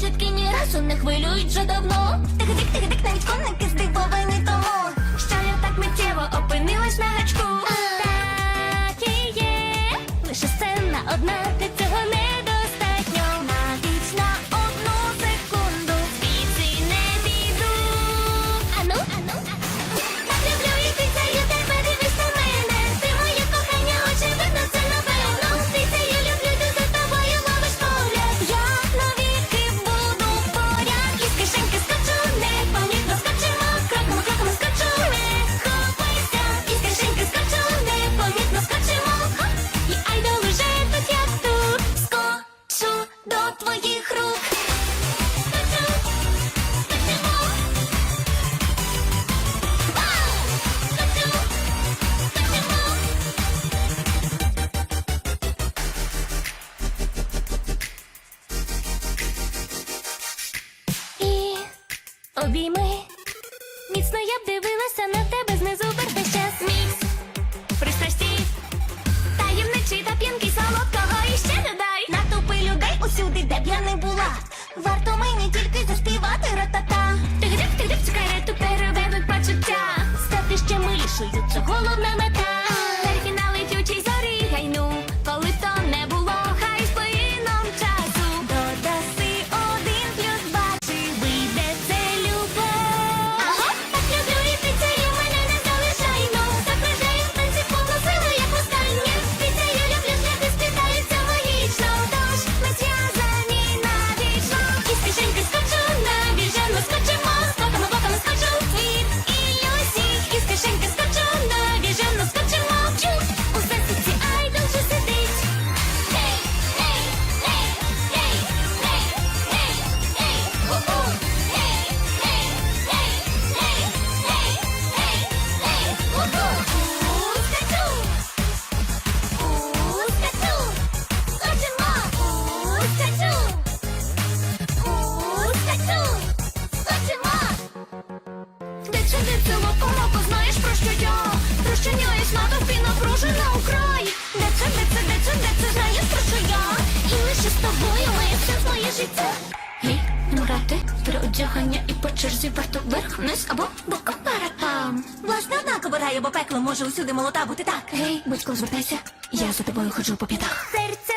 наслідки ні разу не хвилюють вже давно. Тих дик, тих дик, навіть конники здивов. обійми. Міцно я б дивилася на тебе знизу вверх весь час. Мікс. сюди цілого року, знаєш про що я? Про що Розчиняюсь на тобі напружена у край. Де це, де це, де це, де це, знаєш про що я? І лише з тобою моє все своє життя. Гей, нурати, переодягання і по черзі варто вверх, вниз або боком там. Власне однаково раю, бо пекло може усюди молота бути так. Гей, будь-коли звертайся, я за тобою ходжу по п'ятах. Серце